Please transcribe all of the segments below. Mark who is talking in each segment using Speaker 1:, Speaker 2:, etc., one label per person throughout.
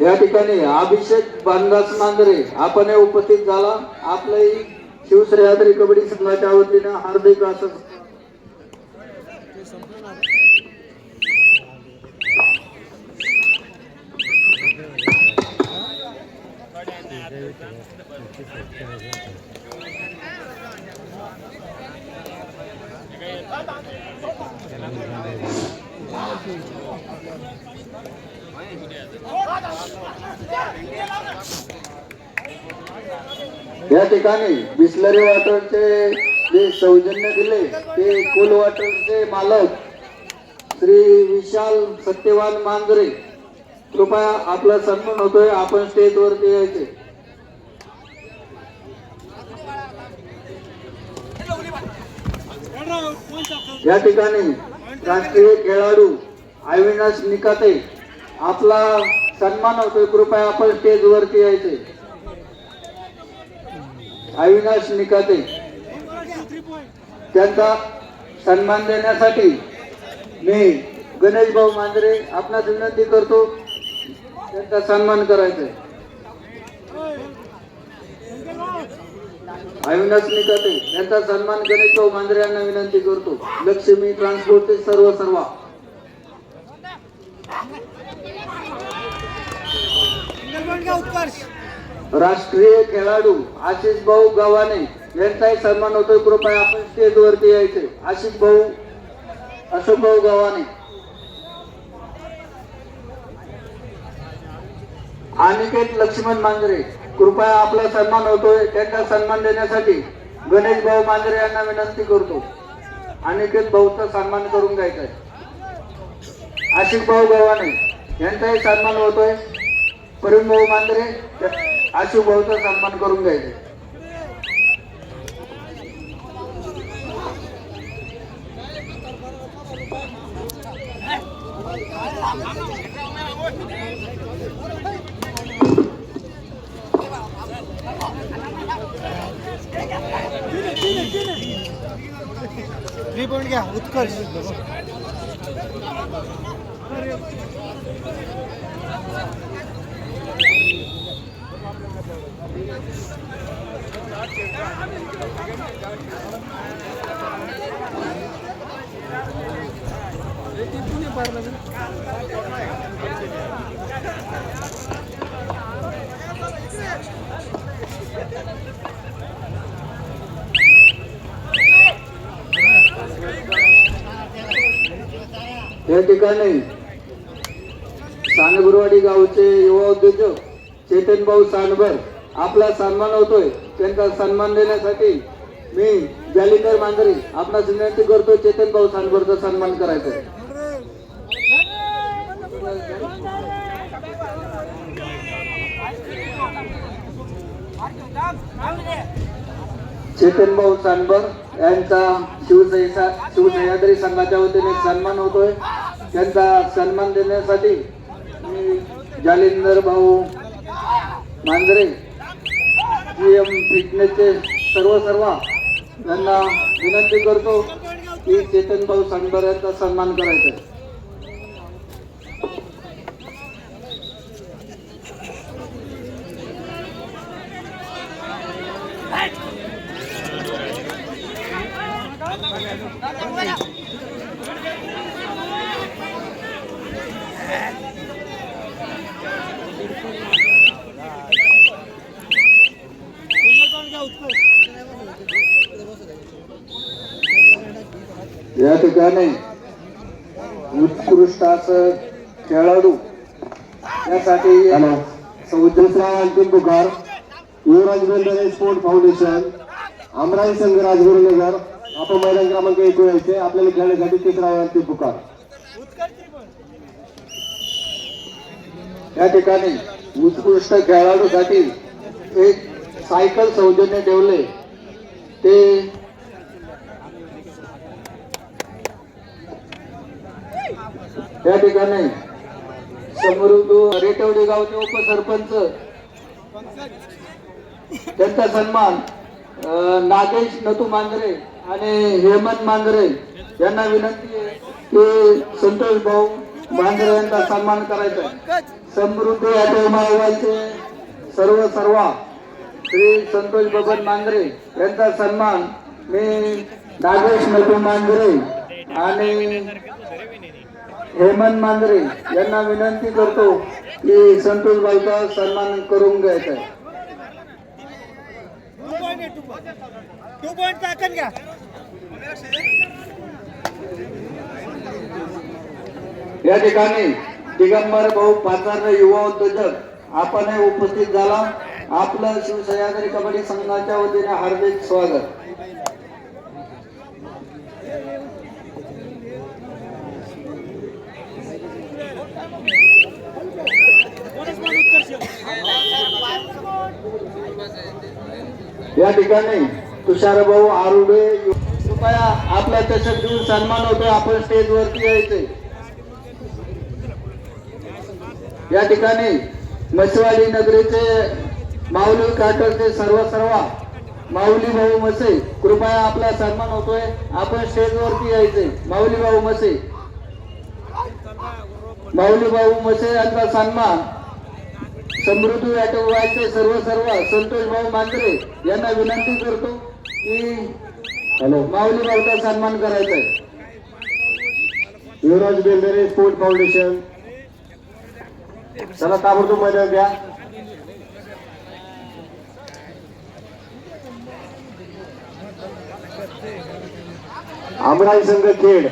Speaker 1: या ठिकाणी अभिषेक बांधास मांजरे आपण उपस्थित झाला. आपलंही शिवसह्याद्री कबड्डी संघाच्या वतीनं हार्दिक असं या ठिकाणी बिस्लरी वॉटरचे जे सौजन्य दिले ते कुल वॉटरचे मालक श्री विशाल सत्यवान मांजरे. कृपया आपला सन्मान होतोय आपण स्टेजवरती यायचे. या ठिकाणी राष्ट्रीय खेळाडू अविनाश निकाते आपला सन्मान होतोय कृपया आपण स्टेजवरती यायचे. अविनाश निकाते. त्यांचा सन्मान देण्यासाठी मी गणेश भाऊ मांजरे आपणास विनंती करतो त्यांचा सन्मान करायचा अविनाश निकाते यांचा सन्मान गणेश भाऊ मांजरे यांना विनंती करतो. लक्ष्मी ट्रान्सपोर्टचे सर्व सर्व. राष्ट्रीय खेळाडू आशिष भाऊ गव्हाणे यांचाही सन्मान होतोय. कृपया आपण स्टेजवरती यायचे. आशिष भाऊ अशोक भाऊ गव्हाणे. अनिकेत लक्ष्मण मांजरे कृपया आपला सन्मान होतोय. त्यांना सन्मान देण्यासाठी गणेश भाऊ मांजरे यांना विनंती करतो. अनिकेत भाऊचा सन्मान करून घ्यायचा आहे आशिष भाऊ गव्हाणे यांचाही सन्मान होतोय. प्रवीण भाऊ मांजरे आशिष भाऊचा सन्मान करून घ्यायचा आहे.
Speaker 2: थ्री पॉईंट उत्कर्ष
Speaker 1: या ठिकाणी सानगुरवाडी गावचे युवा उद्योजक चेतन भाऊ सानभर आपला सन्मान होतोय. त्यांचा सन्मान देण्यासाठी मी जालिंदर मांजरी आपला विनंती करतो चेतन भाऊ सानबरचा सन्मान करायचा आहे. चेतन भाऊ सानबर यांचा शिवसैसा शिवसह्याद्री संघाच्या वतीने सन्मान होतोय. त्यांचा सन्मान देण्यासाठी मी जालिंदर भाऊ मांजरे जी एम फिटनेसचे सर्व सर्व यांना विनंती करतो की चेतन भाऊ सानबर यांचा सन्मान करायचा आहे. या ठिकाणी उत्कृष्ट असं खेळाडू. यासाठी
Speaker 3: दुसरा अंतिम पुकार. युवराज बेंदरे स्पोर्ट फाउंडेशन. अमराई संघ राजगुरुनगर आपण मैदान क्रमांक एक यायचे आपल्याला खेळण्यासाठी तिसरा अंतिम पुकार.
Speaker 1: या ठिकाणी उत्कृष्ट खेळाडूसाठी एक सायकल सौजन्य ठेवले. ते या ठिकाणी समृद्ध रेटवडे गावचे उपसरपंच त्यांचा सन्मान नागेश नतू मांजरे आणि हेमंत मांजरे यांना विनंती आहे की संतोष भाऊ मांजरे यांचा सन्मान करायचा आहे. समृद्धी ऑटो माळवायचे सर्व सर्वा श्री संतोष बबन मांजरे यांचा सन्मान मी नागेश नटू मांजरे आणि हेमंत मांजरे यांना विनंती करतो की संतोष बाईचा सन्मान करून घ्यायचा आहे. या ठिकाणी दिगंबर भाऊ पाचार युवा उद्योजक आपण उपस्थित झाला. आपलं शिवसह्याद्री कबड्डी संघाच्या वतीने हार्दिक स्वागत. या ठिकाणी तुषार भाऊ आरुडे कृपया आपला चषक देऊन सन्मान होतोय. आपण स्टेजवरती यायचे या ठिकाणी मसवाडी नगरीचे माऊली काटरचे सर्व सर्व माऊली भाऊ मसे कृपया आपला सन्मान होतोय. आपण स्टेजवरती यायचे माऊली भाऊ मसे माऊली भाऊ मसे यांचा सन्मान समृद्धी व्याटवायचे सर्व सर्व संतोष भाऊ मांजरे यांना विनंती करतो की
Speaker 3: हॅलो.
Speaker 1: माऊली भाऊचा सन्मान करायचा आहे
Speaker 3: युवराज बेंदरे स्पोर्ट फाउंडेशन. चला ताबडतोब मैदान द्या आमराई संघ खेड.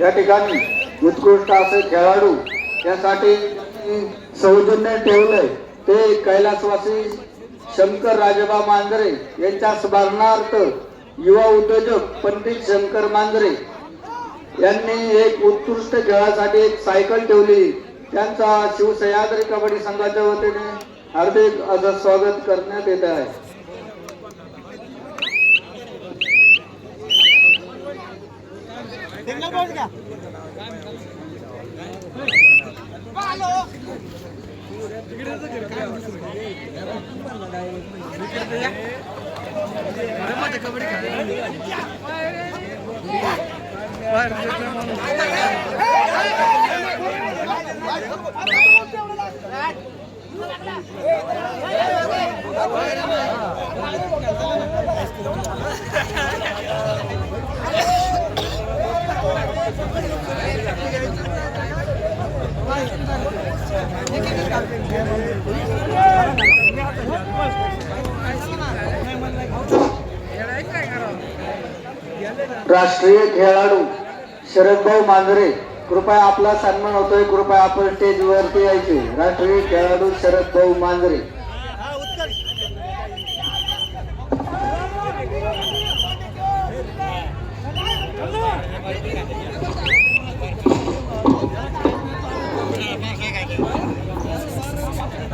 Speaker 1: या ठिकाणी उत्कृष्ट असे खेळाडू यासाठी सौजन्य ठेवलंय. ते कैलासवासी शंकर राजबा मांजरे यांच्या स्मरणार्थ युवा उद्योजक पंडित शंकर मांजरे यांनी एक उत्कृष्ट खेळासाठी एक सायकल ठेवली. त्यांचा शिवसह्याद्री कबड्डी संघाच्या वतीने हार्दिक असं स्वागत करण्यात येत आहे.
Speaker 2: कबड्डी
Speaker 1: राष्ट्रीय खेळाडू शरदभाऊ मांजरे कृपया आपला सन्मान होतोय कृपया आपण स्टेजवरती यायचे. राष्ट्रीय खेळाडू शरदभाऊ मांजरे.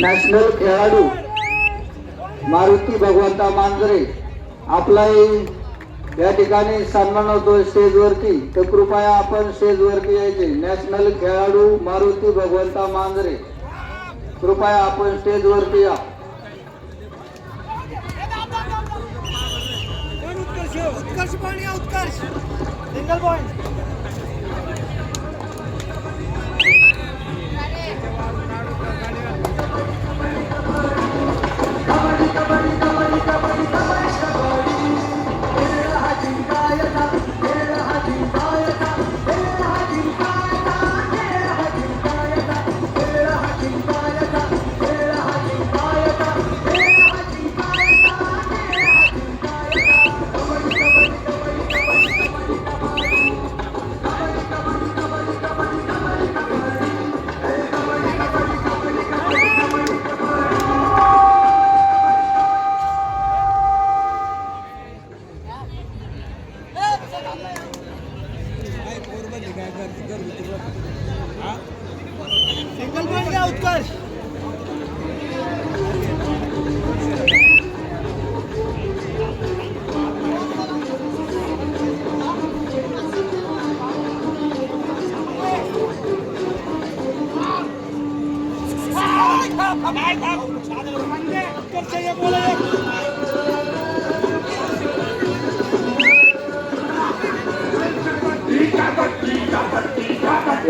Speaker 1: नॅशनल खेळाडू मारुती भगवंता मांजरे आपलाही या ठिकाणी सन्मान होतो स्टेजवरती. तर कृपया आपण स्टेजवरती यायचे. नॅशनल खेळाडू मारुती भगवंता मांजरे कृपया आपण स्टेजवरती या.
Speaker 2: उत्कर्ष पॉईंट या उत्कर्ष. Single point kabaddi kabaddi.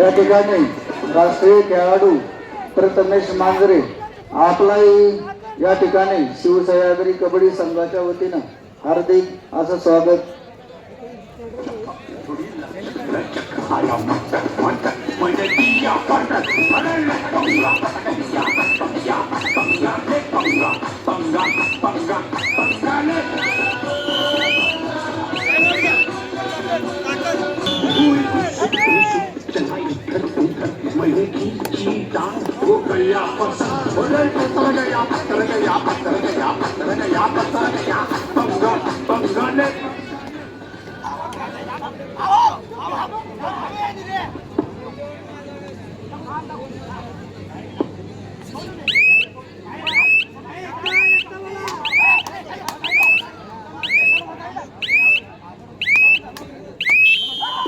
Speaker 1: या ठिकाणी राष्ट्रीय खेळाडू प्रथमेश मांजरे आपलाही या ठिकाणी शिवसह्याद्री कबड्डी संघाच्या वतीनं हार्दिक असं स्वागत.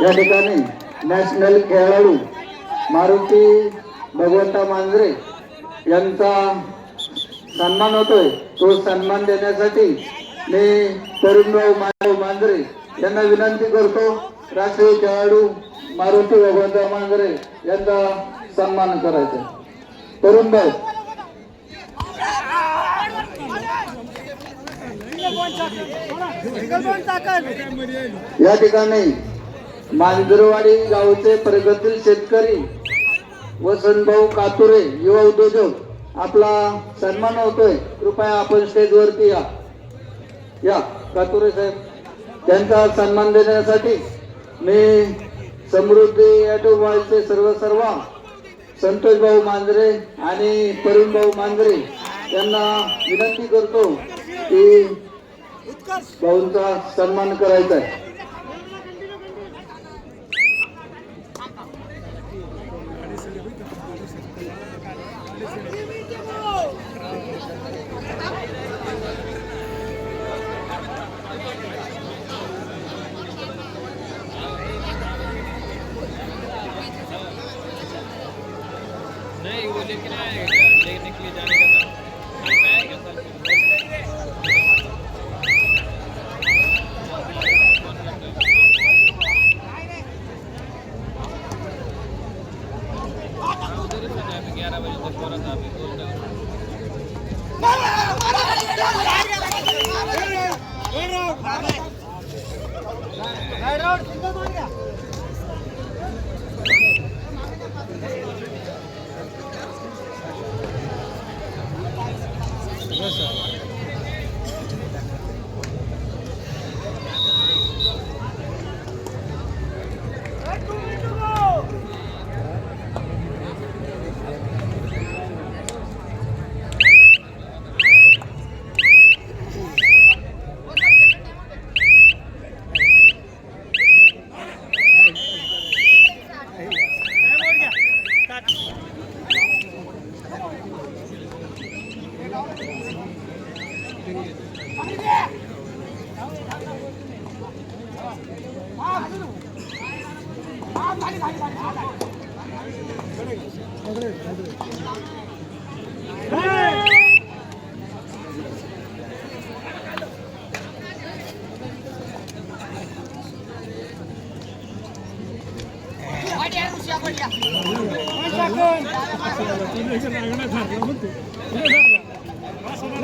Speaker 1: या ठिकाणी नॅशनल खेळाडू मारुती भगवंता मांजरे यांचा सन्मान होतोय. तो सन्मान देण्यासाठी मी तरुणभाऊ माधव मांजरे यांना विनंती करतो. राष्ट्रीय खेळाडू मारुती भगवंता मांजरे यांचा सन्मान करायचा. तरुणभाऊ या ठिकाणी मांजरवाडी गावचे प्रगतील शेतकरी वसंतभाऊ कातुरे युवा उद्योजक आपला सन्मान होतोय. कृपया आपण स्टेजवरती या. या कातुरे साहेब. त्यांचा सन्मान देण्यासाठी मी समृद्धी ऑटोमोबाईलचे सर्व सर्व संतोष भाऊ मांजरे आणि परुण भाऊ मांजरे यांना विनंती करतो की भाऊंचा सन्मान करायचा आहे.
Speaker 4: Gracias.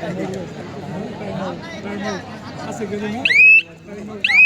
Speaker 2: Thank you.